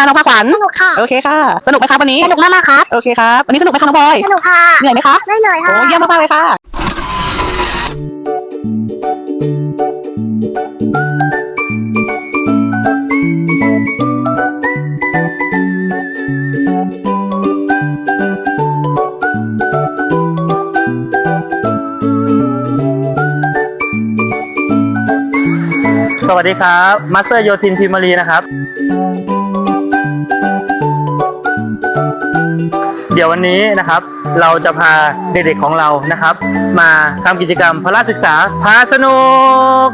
คะน้องภาคขวัญสนุกค่ะโอเคค่ะ สนุกไหมครับวันนี้สนุกมากๆครับโอเคครับวันนี้สนุกไหมคะน้องพลอยสนุกค่ะเหนื่อยไหมคะไม่เหนื่อยโอ้ค่ะเยี่ยมมากๆเลยค่ะสวัสดีครับ มาสเตอร์โยธินพิมมารีนะครับ เดี๋ยววันนี้นะครับเราจะพาเด็กๆของเรานะครับ มาทำกิจกรรมพละศึกษาพาสนุก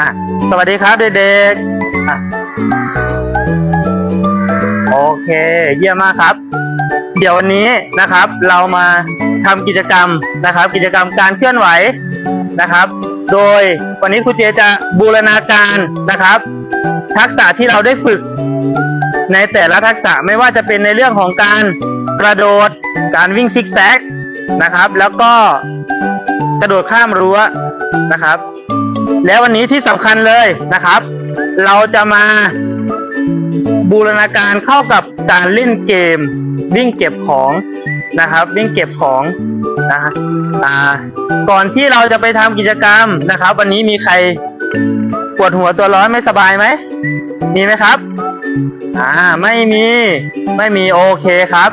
อะสวัสดีครับเด็กๆอะโอเคเยี่ยมมากครับ เดี๋ยววันนี้นะครับ เรามาทำกิจกรรมนะครับ กิจกรรมการเคลื่อนไหวนะครับ โดยวันนี้ครูเจจะบูรณาการนะครับ ทักษะที่เราได้ฝึก ในแต่ละทักษะไม่ว่าจะเป็นในเรื่องของการกระโดด การวิ่งซิกแซกนะครับ แล้วก็กระโดดข้ามรั้วนะครับ แล้ววันนี้ที่สำคัญเลยนะครับ เราจะมาบูรณาการเข้ากับการเล่นเกม วิ่งเก็บของนะครับ วิ่งเก็บของนะฮะอ่าก่อนที่เราจะไปทำกิจกรรมนะครับ วันนี้มีใครปวดหัวตัวร้อนไม่สบายไหมมีไหมครับ อ่าไม่มีไม่มีโอเคครับ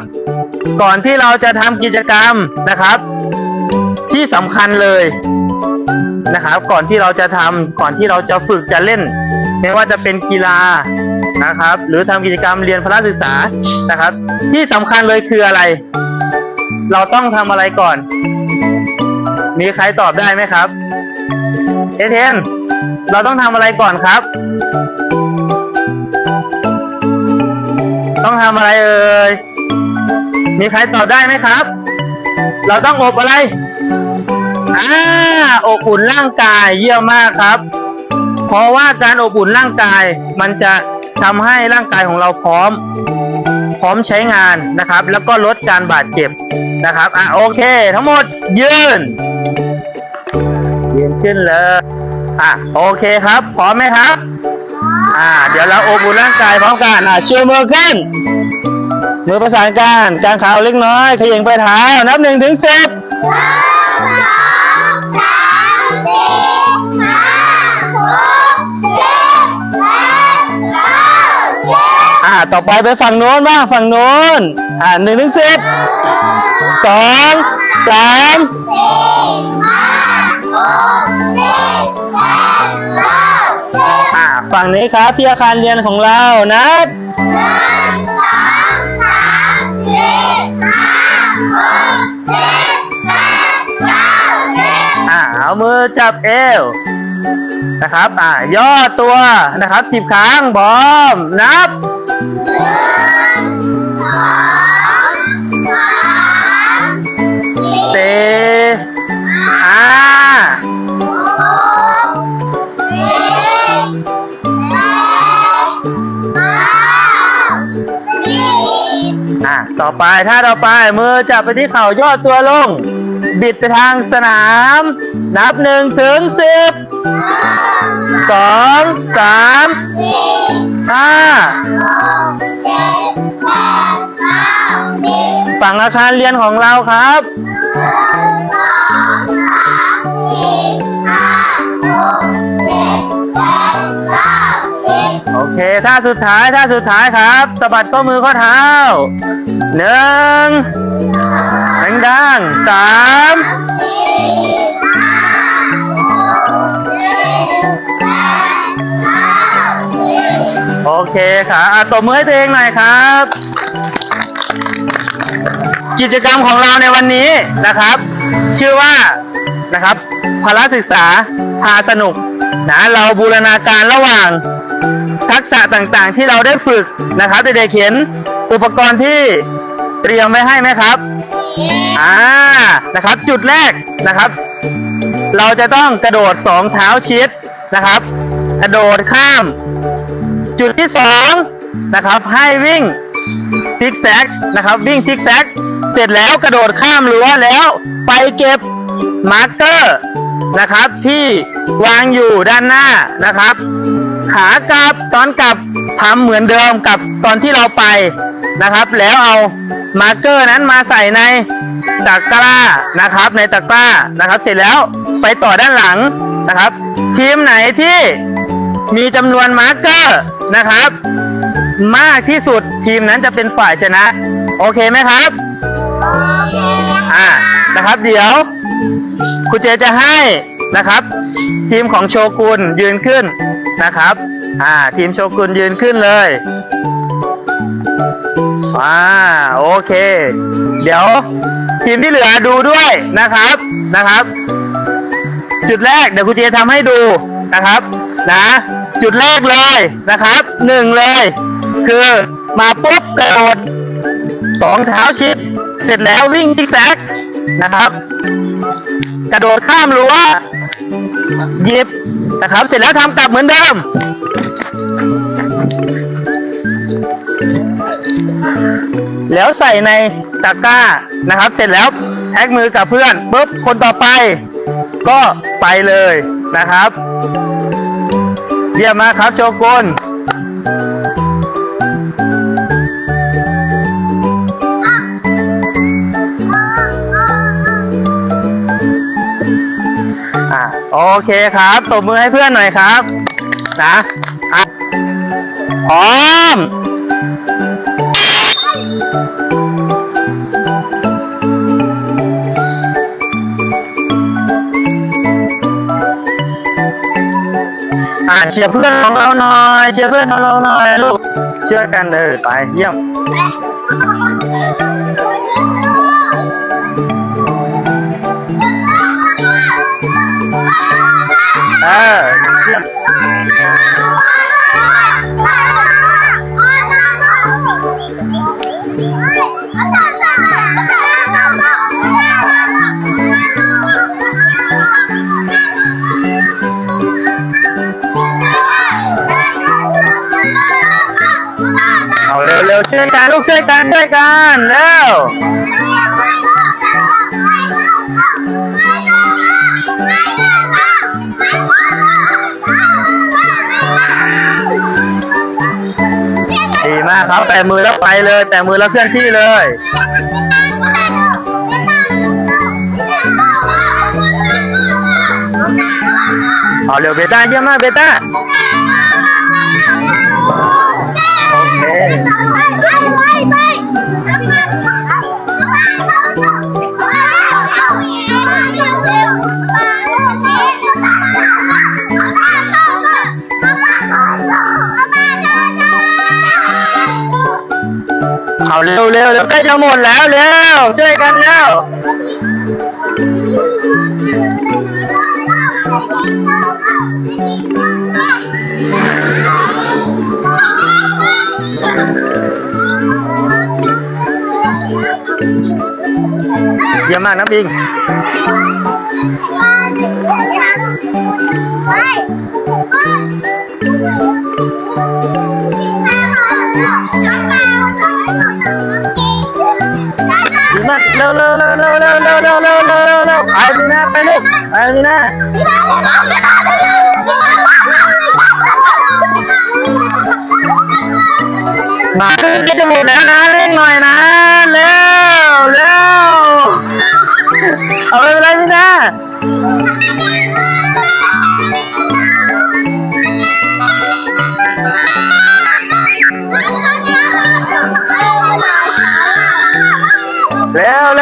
ก่อนที่เราจะทำกิจกรรมนะครับ ที่สำคัญเลยนะครับ ก่อนที่เราจะทำก่อนที่เราจะฝึกจะเล่น ไม่ว่าจะเป็นกีฬานะครับ หรือทำกิจกรรมเรียนพละศึกษานะครับ ที่สำคัญเลยคืออะไร เราต้องทำอะไรก่อน มีใครตอบได้ไหมครับเอเทนเราต้องทำอะไรก่อนครับ ต้องทำอะไรเอ่ย มีใครตอบได้ไหมครับ เราต้องอบอะไร อ่า อบอุ่นร่างกายเยี่ยมมากครับ เพราะว่าการอบอุ่นร่างกาย มันจะทำให้ร่างกายของเราพร้อม พร้อมใช้งานนะครับ แล้วก็ลดการบาดเจ็บนะครับ อะโอเค ทั้งหมดยืน ยืนขึ้นเลย อะโอเคครับ พร้อมไหมครับ อ่า เดี๋ยวเราอบอุ่นร่างกายพร้อมกันอะชูมือขึ้น มือประสานกันกางขาเล็กน้อยเขย่งไปเท้านับหนึ่งถึงสิบอ่า ต่อไปไปฝั่งโน้นบ้างฝั่งโน้นอ่าหนึ่งถึงสิบสองสาม งนี้ครับที่อาคารเรียนของเรานับอ่าเอามือจับเอวนะครับ อ่าย่อตัวนะครับสิบครั้งพร้อม นับสี่ห้า ต่อไปถ้าต่อไปมือจับไปที่เข่าย่อตัวลง บิดไปทางสนาม นับหนึ่งถึงสิบสองสามห้าฝั่งอาคารเรียนของเราครับโอ เคท่าสุดท้ายท่าสุดท้ายครับสะบัดข้อมือข้อเท้าหนึ่งดังๆสามโอเคค่ะอะตบมือให้ตัวเองหน่อยครับ กิจกรรมของเราในวันนี้นะครับ ชื่อว่านะครับพละศึกษาพาสนุกนะเราบูรณาการระหว่าง ทักษะต่างๆ ที่เราได้ฝึกนะครับเด็กๆเห็นอุปกรณ์ที่เตรียมไว้ให้ไหมครับอ่านะครับจุดแรกนะครับ เราจะต้องกระโดดสองเท้าชิดนะครับ กระโดดข้าม จุดที่สองนะครับให้วิ่งซิกแซกนะครับวิ่งซิกแซกเสร็จแล้วกระโดดข้ามรั้วแล้วไปเก็บมาร์กเกอร์นะครับที่วางอยู่ด้านหน้านะครับ ขากลับตอนกลับทำเหมือนเดิมกับตอนที่เราไปนะครับ แล้วเอามาร์กเกอร์นั้นมาใส่ในตะกร้านะครับ ในตะกร้านะครับ เสร็จแล้วไปต่อด้านหลังนะครับ ทีมไหนที่มีจำนวนมาร์กเกอร์นะครับ มากที่สุดทีมนั้นจะเป็นฝ่ายชนะ โอเคไหมครับอ่านะครับ เดี๋ยวครูเจจะให้นะครับ ทีมของโชกุนยืนขึ้น นะครับ อ่า ทีมโชกุนยืนขึ้นเลยอ่าโอเค เดี๋ยว ทีมที่เหลือดูด้วยนะครับนะครับ จุดแรกเดี๋ยวครูเจทำให้ดูนะครับ นะ จุดแรกเลยนะครับหนึ่งเลย คือมาปุ๊บกระโดดสองเท้าชิด เสร็จแล้ววิ่งซิกแซกนะครับ กระโดดข้ามรั้วหยิบ นะครับ เสร็จแล้วทำกลับเหมือนเดิม แล้วใส่ในตะกร้านะครับ เสร็จแล้วแท็กมือกับเพื่อนปุ๊บคนต่อไป ก็ไปเลยนะครับ เยี่ยมมากครับโชกุน โอเคครับตบมือให้เพื่อนหน่อยครับนะอะพร้อมอ่าเชียร์เพื่อนของเราหน่อยเชียร์เพื่อนของเราหน่อยลูกเชื่อกันเลยไปเยี่ยม เออเยี่ยมเอาเร็วเร็วๆช่วยกันลูกช่วยกันช่วยกันเร็ว มากครับ แตะมือแล้วไปเลย แตะมือแล้วเคลื่อนที่เลย เอาเร็วเบต้าเยี่ยมมากเบต้า โอเค เร็วเร็วเร็วใกล้จะหมดแล้วเร็วช่วยกันแล้ว เยี่ยมมากนะบิงดี เร็วเร็วเร็วเร็วเร็วเร็วเร็วเร็วเร็วเร็วเร็วไปดีนาไปลูกไปดีนะมาขึ้นจะหมดแล้วนะเร่งหน่อยนะเร็วเร็วเอาไปเลยพี่นะ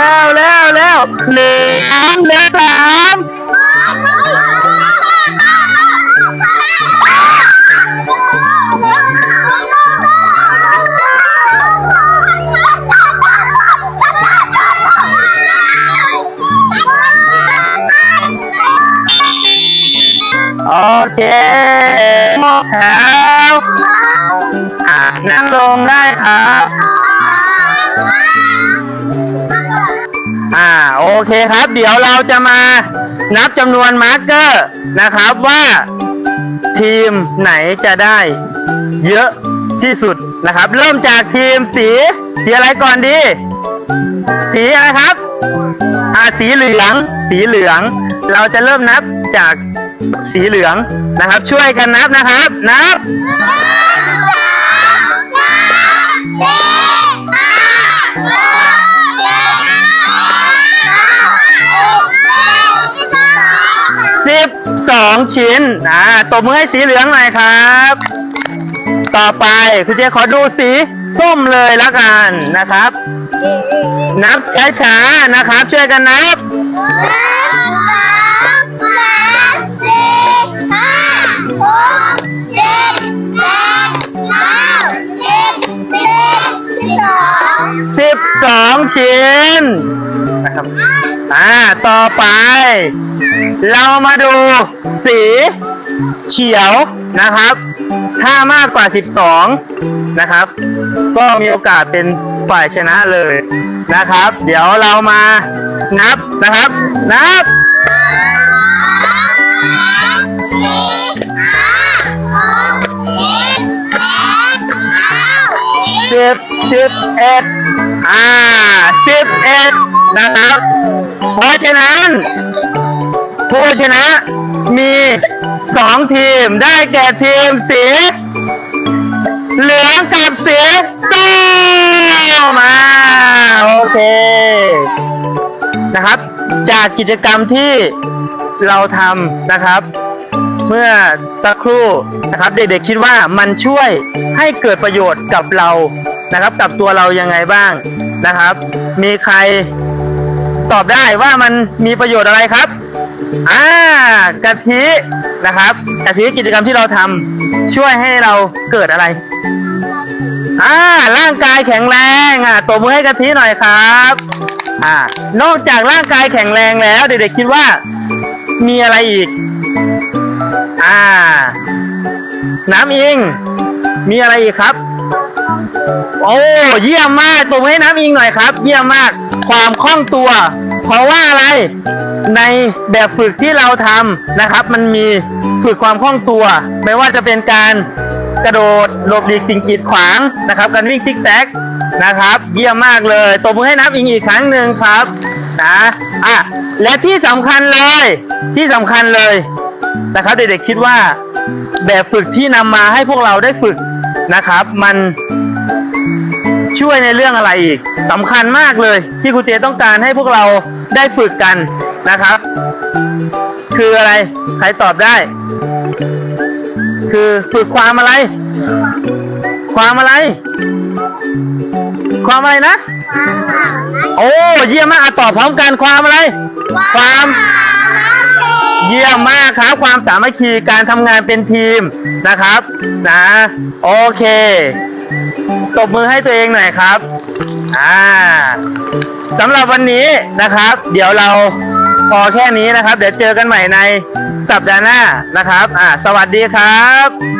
เร็วเร็วเร็วเร็วหนึ่งเหลือสามโอเคหมดแถวอ่านั่งลงได้ เคครับ เดี๋ยวเราจะมานับจำนวนมาร์กเกอร์นะครับว่าทีมไหนจะได้เยอะที่สุดนะครับ เริ่มจากทีมสีสีอะไรก่อนดี สีอะไรครับอ่าสีเหลือง สีเหลือง เราจะเริ่มนับจากสีเหลืองนะครับ ช่วยกันนับนะครับ นับสิ องชิ้นอ่าตบมือให้สีเหลืองหน่อยครับ ต่อไปคุณเจขอดูสีส้มเลยล้วกันนะครับ นับช้าๆนะครับ ช่วยกันนับสิบสองชิ้นนะครับ อ่าต่อไป เรามาดูสีเขียวนะครับ ถ้ามากกว่า 12 นะครับ ก็มีโอกาสเป็นฝ่ายชนะเลยนะครับ เดี๋ยวเรามานับนะครับ นับสิบสิบเอ็ดอ่าสิบเอ็ดนะครับ เพราะฉะนั้น ผู้ชนะมีสองทีมได้แก่ทีมสีเหลืองกับสีส้มมาโอเคนะครับ จากกิจกรรมที่เราทำนะครับ เมื่อสักครู่นะครับ เด็กๆคิดว่ามันช่วยให้เกิดประโยชน์กับเรานะครับ กับตัวเรายังไงบ้างนะครับ มีใคร ตอบได้ว่ามันมีประโยชน์อะไรครับ อ่ากะทินะครับกะทิกิจกรรมที่เราทำช่วยให้เราเกิดอะไร อ่า ร่างกายแข็งแรงอะตบมือให้กะทิหน่อยครับอ่านอกจากร่างกายแข็งแรงแล้ว เด็กๆคิดว่ามีอะไรอีก อ่า น้ำอิง มีอะไรอีกครับ โอ้เยี่ยมมากตบมือให้น้ำอิงหน่อยครับ เยี่ยมมากความคล่องตัว เพราะว่าอะไรในแบบฝึกที่เราทำนะครับ มันมีฝึกความคล่องตัว ไม่ว่าจะเป็นการกระโดดหลบหลีกสิ่งกีดขวางนะครับ การวิ่งซิกแซกนะครับ เยี่ยมมากเลยตบมือให้น้ำอิงอีกครั้งหนึ่งครับนะอะและที่สำคัญเลยที่สำคัญเลยนะครับ เด็กๆคิดว่าแบบฝึกที่นำมาให้พวกเราได้ฝึกนะครับ มัน ช่วยในเรื่องอะไรอีกสำคัญมากเลยที่ครูเจต้องการให้พวกเราได้ฝึกกันนะครับ คืออะไรใครตอบได้ คือฝึกความอะไร ความอะไร ความอะไรนะ โอ้เยี่ยมมากอะตอบพร้อมกันความอะไร ความเยี่ยมมากครับ ความสามัคคีการทำงานเป็นทีมนะครับ นะ โอเค ตบมือให้ตัวเองหน่อยครับ อ่าสำหรับวันนี้นะครับ เดี๋ยวเราพอแค่นี้นะครับ เดี๋ยวเจอกันใหม่ในสัปดาห์หน้านะครับ อ่า สวัสดีครับ